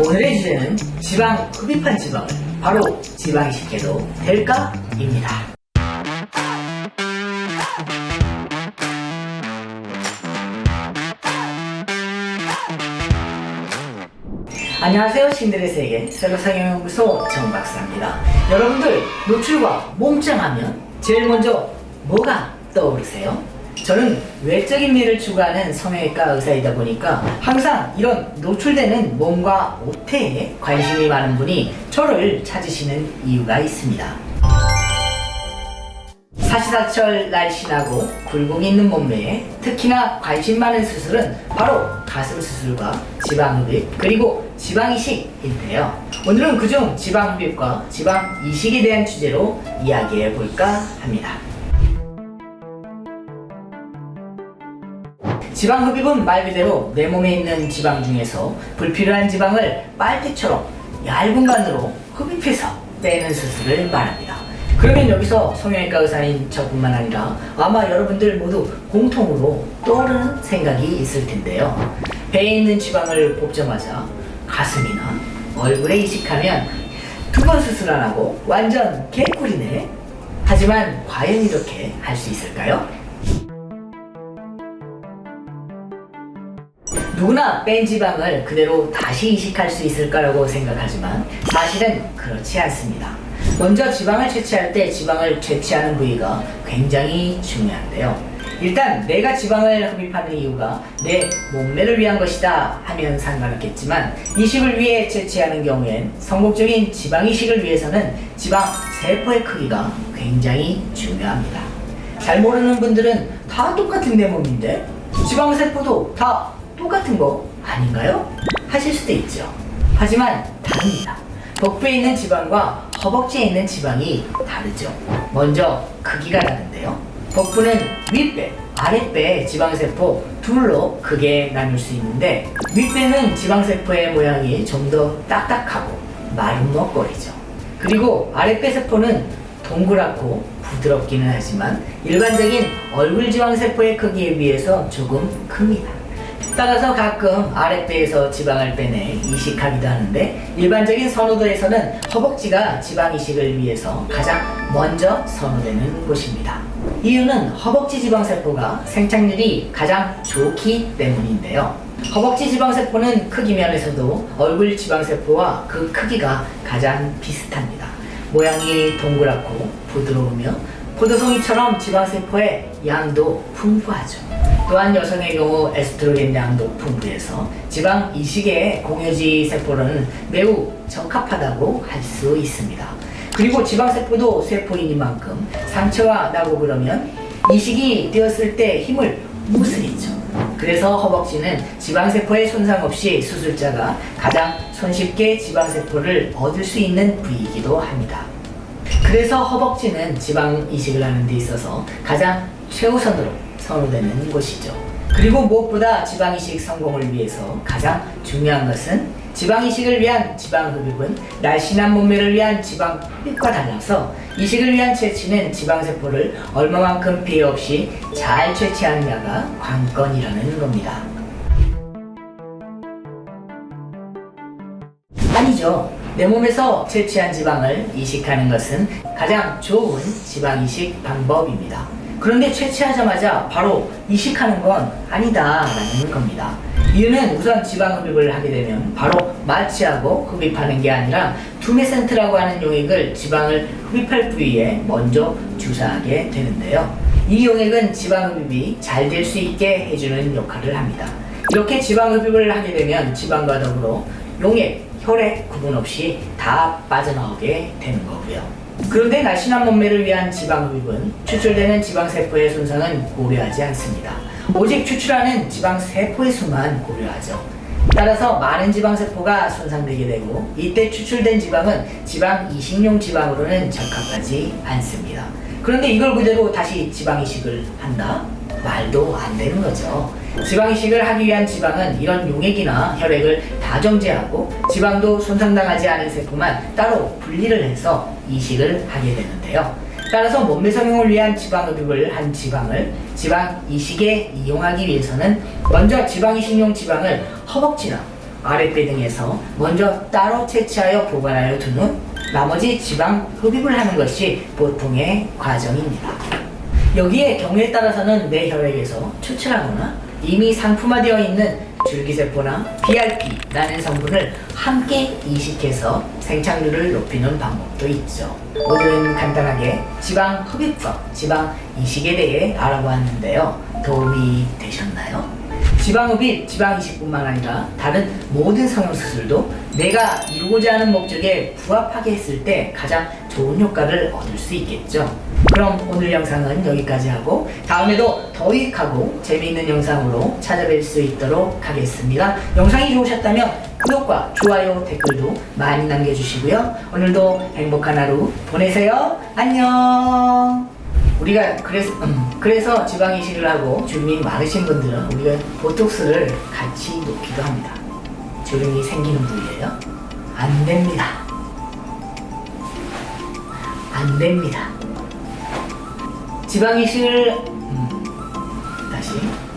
오늘의 주제는 지방 흡입한 지방을 바로 지방이식해도 될까?입니다. 안녕하세요. 신들의 세계 세로상영연구소 정박사입니다. 여러분들 노출과 몸짱하면 제일 먼저 뭐가 떠오르세요? 저는 외적인 미를 추구하는 성형외과 의사이다 보니까 항상 이런 노출되는 몸과 옷태에 관심이 많은 분이 저를 찾으시는 이유가 있습니다. 사시사철 날씬하고 굴곡 있는 몸매에 특히나 관심 많은 수술은 바로 가슴 수술과 지방 흡입 그리고 지방 이식인데요. 오늘은 그중 지방 흡입과 지방 이식에 대한 주제로 이야기해 볼까 합니다. 지방 흡입은 말 그대로 내 몸에 있는 지방 중에서 불필요한 지방을 빨대처럼 얇은 관으로 흡입해서 빼는 수술을 말합니다. 그러면 여기서 성형외과 의사인 저뿐만 아니라 아마 여러분들 모두 공통으로 떠오르는 생각이 있을 텐데요. 배에 있는 지방을 뽑자마자 가슴이나 얼굴에 이식하면 두 번 수술 안 하고 완전 개꿀이네. 하지만 과연 이렇게 할 수 있을까요? 누구나 뺀 지방을 그대로 다시 이식할 수 있을 까라고 생각하지만 사실은 그렇지 않습니다. 먼저 지방을 채취할 때 지방을 채취하는 부위가 굉장히 중요한데요. 일단 내가 지방을 흡입하는 이유가 내 몸매를 위한 것이다 하면 상관없겠지만 이식을 위해 채취하는 경우엔 성공적인 지방 이식을 위해서는 지방 세포의 크기가 굉장히 중요합니다. 잘 모르는 분들은 다 똑같은 내 몸인데 지방 세포도 다 똑같은 거 아닌가요? 하실 수도 있죠. 하지만 다릅니다. 복부에 있는 지방과 허벅지에 있는 지방이 다르죠. 먼저 크기가 다른데요. 복부는 윗배, 아랫배 지방세포 둘로 크게 나눌 수 있는데 윗배는 지방세포의 모양이 좀 더 딱딱하고 마른 먹거리죠. 그리고 아랫배 세포는 동그랗고 부드럽기는 하지만 일반적인 얼굴 지방세포의 크기에 비해서 조금 큽니다. 따라서 가끔 아랫배에서 지방을 빼내 이식하기도 하는데 일반적인 선호도에서는 허벅지가 지방 이식을 위해서 가장 먼저 선호되는 곳입니다. 이유는 허벅지 지방세포가 생착률이 가장 좋기 때문인데요. 허벅지 지방세포는 크기 면에서도 얼굴 지방세포와 그 크기가 가장 비슷합니다. 모양이 동그랗고 부드러우며 포도송이처럼 지방세포의 양도 풍부하죠. 또한 여성의 경우 에스트로겐 양도 풍부해서 지방 이식의 공유지 세포로는 매우 적합하다고 할 수 있습니다. 그리고 지방세포도 세포이니만큼 상처가 나고 그러면 이식이 되었을 때 힘을 못 쓰겠죠. 그래서 허벅지는 지방세포의 손상 없이 수술자가 가장 손쉽게 지방세포를 얻을 수 있는 부위이기도 합니다. 그래서 허벅지는 지방 이식을 하는 데 있어서 가장 최우선으로 선호되는 곳이죠. 그리고 무엇보다 지방 이식 성공을 위해서 가장 중요한 것은 지방 이식을 위한 지방 흡입은 날씬한 몸매를 위한 지방 흡입과 달라서 이식을 위한 채취는 지방 세포를 얼마만큼 피해 없이 잘 채취하느냐가 관건이라는 겁니다. 아니죠. 내 몸에서 채취한 지방을 이식하는 것은 가장 좋은 지방 이식 방법입니다. 그런데 채취하자마자 바로 이식하는 건 아니다라는 겁니다. 이유는 우선 지방 흡입을 하게 되면 바로 마취하고 흡입하는 게 아니라 투메센트라고 하는 용액을 지방을 흡입할 부위에 먼저 주사하게 되는데요. 이 용액은 지방 흡입이 잘 될 수 있게 해주는 역할을 합니다. 이렇게 지방 흡입을 하게 되면 지방과 더불어 용액, 혈액 구분 없이 다 빠져나오게 되는 거고요. 그런데 날씬한 몸매를 위한 지방 흡입은 추출되는 지방 세포의 손상은 고려하지 않습니다. 오직 추출하는 지방 세포의 수만 고려하죠. 따라서 많은 지방 세포가 손상되게 되고 이때 추출된 지방은 지방 이식용 지방으로는 적합하지 않습니다. 그런데 이걸 그대로 다시 지방 이식을 한다? 말도 안 되는 거죠. 지방 이식을 하기 위한 지방은 이런 용액이나 혈액을 다 정제하고 지방도 손상당하지 않은 세포만 따로 분리를 해서 이식을 하게 되는데요. 따라서 몸매 성형을 위한 지방 흡입을 한 지방을 지방 이식에 이용하기 위해서는 먼저 지방 이식용 지방을 허벅지나 아랫배 등에서 먼저 따로 채취하여 보관하여 둔 후 나머지 지방 흡입을 하는 것이 보통의 과정입니다. 여기에 경우에 따라서는 내 혈액에서 추출하거나 이미 상품화되어 있는 줄기세포나 BRP라는 성분을 함께 이식해서 생착률을 높이는 방법도 있죠. 오늘은 간단하게 지방 흡입법, 지방 이식에 대해 알아보았는데요. 도움이 되셨나요? 지방흡입, 지방이식뿐만 아니라 다른 모든 성형수술도 내가 이루고자 하는 목적에 부합하게 했을 때 가장 좋은 효과를 얻을 수 있겠죠. 그럼 오늘 영상은 여기까지 하고 다음에도 더 유익하고 재미있는 영상으로 찾아뵐 수 있도록 하겠습니다. 영상이 좋으셨다면 구독과 좋아요, 댓글도 많이 남겨주시고요. 오늘도 행복한 하루 보내세요. 안녕! 우리가 그래서 음, 그래서 지방 이식을 하고 주름이 많으신 분들은 우리가 보톡스를 같이 놓기도 합니다. 주름이 생기는 부위예요. 안 됩니다. 안 됩니다. 지방 이식을 음, 다시 음.